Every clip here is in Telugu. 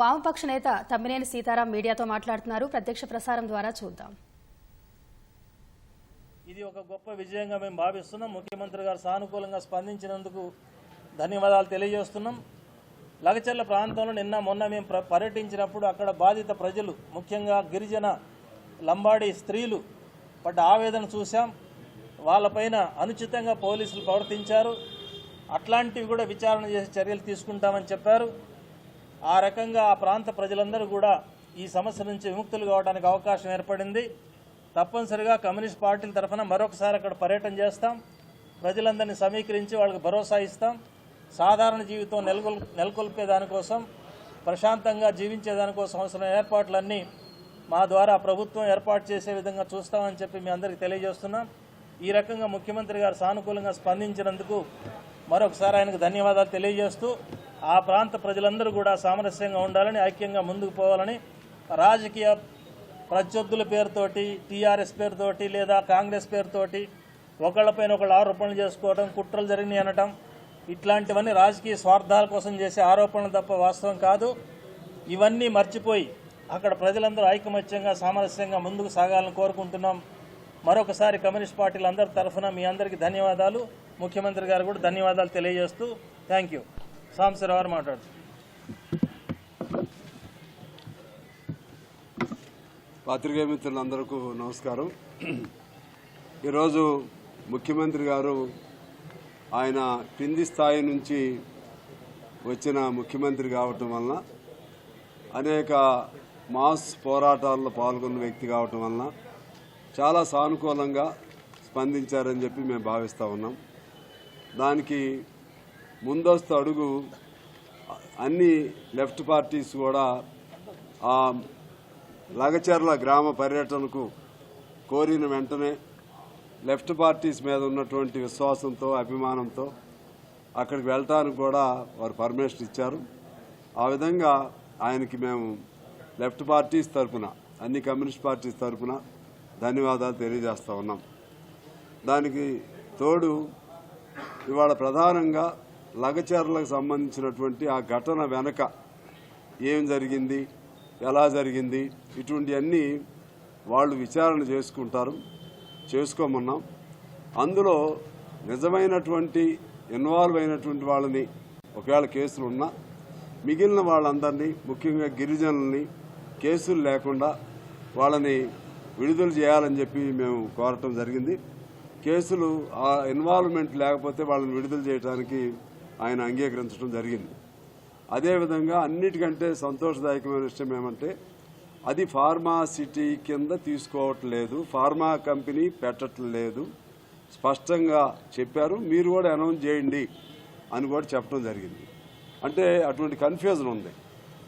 వామపక్ష నేత తమ్మినేని సీతారాం మీడియాతో మాట్లాడుతున్నారు. ప్రత్యక్ష ప్రసారం ద్వారా చూద్దాం. ఇది ఒక గొప్ప విజయంగా మేము భావిస్తున్నాం. ముఖ్యమంత్రి గారు సానుకూలంగా స్పందించినందుకు ధన్యవాదాలు తెలియజేస్తున్నాం. లగచర్ల ప్రాంతంలో నిన్న మొన్న మేము పర్యటించినప్పుడు అక్కడ బాధిత ప్రజలు ముఖ్యంగా గిరిజన లంబాడి స్త్రీలు పడ్డ ఆవేదన చూశాం. వాళ్ళపైన అనుచితంగా పోలీసులు ప్రవర్తించారు. అట్లాంటివి కూడా విచారణ చేసి చర్యలు తీసుకుంటామని చెప్పారు. ఆ రకంగా ఆ ప్రాంత ప్రజలందరూ కూడా ఈ సమస్య నుంచి విముక్తులు కావడానికి అవకాశం ఏర్పడింది. తప్పనిసరిగా కమ్యూనిస్ట్ పార్టీల తరఫున మరొకసారి అక్కడ పర్యటన చేస్తాం. ప్రజలందరినీ సమీకరించి వాళ్ళకి భరోసా ఇస్తాం. సాధారణ జీవితం నెలకొల్ నెలకొల్పే దానికోసం ప్రశాంతంగా జీవించే దానికోసం అవసరమైన ఏర్పాట్లన్నీ మా ద్వారా ప్రభుత్వం ఏర్పాటు చేసే విధంగా చూస్తామని చెప్పి మీ అందరికీ తెలియజేస్తున్నాం. ఈ రకంగా ముఖ్యమంత్రి గారు సానుకూలంగా స్పందించినందుకు మరొకసారి ఆయనకు ధన్యవాదాలు తెలియజేస్తూ ఆ ప్రాంత ప్రజలందరూ కూడా సామరస్యంగా ఉండాలని ఐక్యంగా ముందుకు పోవాలని రాజకీయ ప్రత్యర్థుల పేరుతోటి టీఆర్ఎస్ పేరుతోటి లేదా కాంగ్రెస్ పేరుతోటి ఒకళ్ళపైన ఒకళ్ళు ఆరోపణలు చేసుకోవడం కుట్రలు జరిగినాయి అనటం ఇట్లాంటివన్నీ రాజకీయ స్వార్థాల కోసం చేసే ఆరోపణలు తప్ప వాస్తవం కాదు. ఇవన్నీ మర్చిపోయి అక్కడ ప్రజలందరూ ఐకమత్యంగా సామరస్యంగా ముందుకు సాగాలని కోరుకుంటున్నాం. మరొకసారి కమ్యూనిస్ట్ పార్టీలందరి తరఫున మీ అందరికీ ధన్యవాదాలు. ముఖ్యమంత్రి గారు కూడా ధన్యవాదాలు తెలియజేస్తూ థ్యాంక్ యూ. సాంబశివరావు మాట్లాడు పాత్రికేయ మిత్రులందరికీ నమస్కారం. ఈరోజు ముఖ్యమంత్రి గారు ఆయన కింది స్థాయి నుంచి వచ్చిన ముఖ్యమంత్రి కావటం వలన అనేక మాస్ పోరాటాల్లో పాల్గొన్న వ్యక్తి కావటం వలన చాలా సానుకూలంగా స్పందించారని చెప్పి మేము భావిస్తూ ఉన్నాం. దానికి ముందస్తు అడుగు అన్ని లెఫ్ట్ పార్టీస్ కూడా ఆ లగచర్ల గ్రామ పర్యటనకు కోరిన వెంటనే లెఫ్ట్ పార్టీస్ మీద ఉన్నటువంటి విశ్వాసంతో అభిమానంతో అక్కడికి వెళ్ళటానికి కూడా వారు పర్మిషన్ ఇచ్చారు. ఆ విధంగా ఆయనకి మేము లెఫ్ట్ పార్టీస్ తరపున అన్ని కమ్యూనిస్ట్ పార్టీస్ తరపున ధన్యవాదాలు తెలియజేస్తా ఉన్నాం. దానికి తోడు ఇవాళ ప్రధానంగా లగచారులకు సంబంధించినటువంటి ఆ ఘటన వెనక ఏం జరిగింది ఎలా జరిగింది ఇటువంటివన్నీ వాళ్ళు విచారణ చేసుకుంటారు చేసుకోమన్నాం. అందులో నిజమైనటువంటి ఇన్వాల్వ్ అయినటువంటి వాళ్ళని ఒకవేళ కేసులు ఉన్నా మిగిలిన వాళ్ళందరినీ ముఖ్యంగా గిరిజనుల్ని కేసులు లేకుండా వాళ్ళని విడుదల చేయాలని చెప్పి మేము కోరటం జరిగింది. కేసులు ఆ ఇన్వాల్వ్మెంట్ లేకపోతే వాళ్ళని విడుదల చేయడానికి ఆయన అంగీకరించడం జరిగింది. అదేవిధంగా అన్నిటికంటే సంతోషదాయకమైన విషయం ఏమంటే అది ఫార్మాసిటీ కింద తీసుకోవట్లేదు ఫార్మా కంపెనీ పెట్టట్లేదు స్పష్టంగా చెప్పారు మీరు కూడా అనౌన్స్ చేయండి అని కూడా చెప్పడం జరిగింది. అంటే అటువంటి కన్ఫ్యూజన్ ఉంది.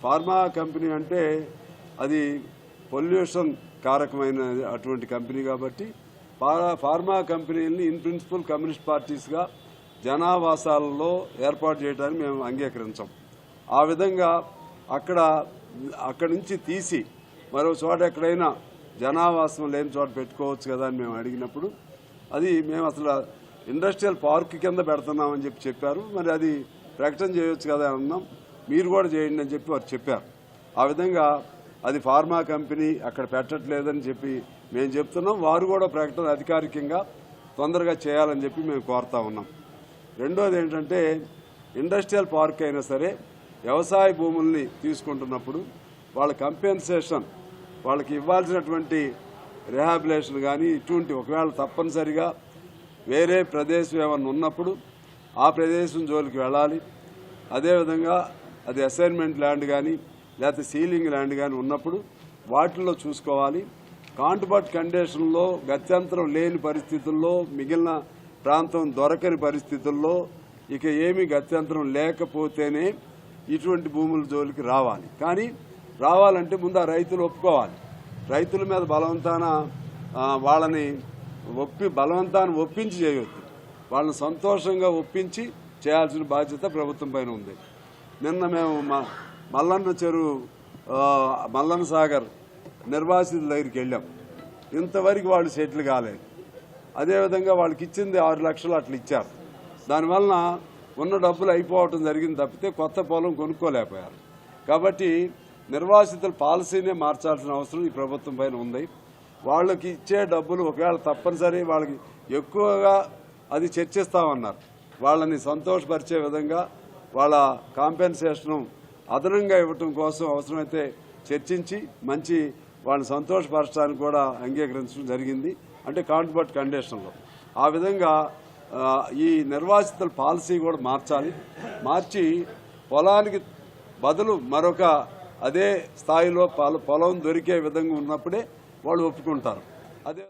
ఫార్మా కంపెనీ అంటే అది పొల్యూషన్ కారకమైన అటువంటి కంపెనీ కాబట్టి ఫార్మా కంపెనీలని ఇన్ ప్రిన్సిపల్ కమ్యూనిస్ట్ పార్టీస్గా జనావాసాలలో ఏర్పాటు చేయడానికి మేము అంగీకరించాం. ఆ విధంగా అక్కడ అక్కడి నుంచి తీసి మరో చోట ఎక్కడైనా జనావాసం లేని చోట పెట్టుకోవచ్చు కదా అని మేము అడిగినప్పుడు అది మేము అసలు ఇండస్ట్రియల్ పార్క్ కింద పెడుతున్నామని చెప్పి చెప్పారు. మరి అది ప్రకటన చేయొచ్చు కదా అని అన్నాం. మీరు కూడా చేయండి అని చెప్పి వారు చెప్పారు. ఆ విధంగా అది ఫార్మా కంపెనీ అక్కడ పెట్టట్లేదని చెప్పి మేము చెప్తున్నాం. వారు కూడా ప్రకటన అధికారికంగా తొందరగా చేయాలని చెప్పి మేము కోరుతా ఉన్నాం. రెండోది ఏంటంటే ఇండస్ట్రియల్ పార్క్ అయినా సరే వ్యవసాయ భూముల్ని తీసుకుంటున్నప్పుడు వాళ్ళ కంపెన్సేషన్ వాళ్ళకి ఇవ్వాల్సినటువంటి రిహాబిలేషన్ కానీ ఇటువంటి ఒకవేళ తప్పనిసరిగా వేరే ప్రదేశం ఏమన్నా ఉన్నప్పుడు ఆ ప్రదేశం జోలికి వెళ్ళాలి. అదేవిధంగా అది అసైన్మెంట్ ల్యాండ్ కానీ లేకపోతే సీలింగ్ ల్యాండ్ కానీ ఉన్నప్పుడు వాటిల్లో చూసుకోవాలి. కాంటుబట్ కండిషన్లో గత్యంతరం లేని పరిస్థితుల్లో మిగిలిన ప్రాంతం దొరకని పరిస్థితుల్లో ఇక ఏమీ గత్యంతరం లేకపోతేనే ఇటువంటి భూముల జోలికి రావాలి. కానీ రావాలంటే ముందు ఆ రైతులు ఒప్పుకోవాలి. రైతుల మీద బలవంతాన వాళ్ళని ఒప్పి బలవంతాన్ని ఒప్పించి చేయొద్దు. వాళ్ళని సంతోషంగా ఒప్పించి చేయాల్సిన బాధ్యత ప్రభుత్వం పైన ఉంది. నిన్న మేము మల్లన్న చెరువు మల్లన్న సాగర్ నిర్వాసితుల దగ్గరికి వెళ్ళాం. ఇంతవరకు వాళ్ళు సెటిల్ కాలేదు. అదేవిధంగా వాళ్ళకి ఇచ్చింది ఆరు లక్షలు అట్లా ఇచ్చారు. దానివలన ఉన్న డబ్బులు అయిపోవటం జరిగింది తప్పితే కొత్త పొలం కొనుక్కోలేకపోయారు. కాబట్టి నిర్వాసితుల పాలసీనే మార్చాల్సిన అవసరం ఈ ప్రభుత్వం పైన ఉంది. వాళ్ళకి ఇచ్చే డబ్బులు ఒకవేళ తప్పనిసరి వాళ్ళకి ఎక్కువగా అది చర్చిస్తామన్నారు. వాళ్ళని సంతోషపరిచే విధంగా వాళ్ళ కాంపెన్సేషను అదనంగా ఇవ్వటం కోసం అవసరమైతే చర్చించి మంచి వాళ్ళని సంతోషపరచడానికి కూడా అంగీకరించడం జరిగింది. అంటే కాంట్రిబట్ కండిషన్లో ఆ విధంగా ఈ నిర్వాసితుల పాలసీ కూడా మార్చాలి. మార్చి పొలానికి బదులు మరొక అదే స్థాయిలో పొలం దొరికే విధంగా ఉన్నప్పుడే వాళ్ళు ఒప్పుకుంటారు. అదే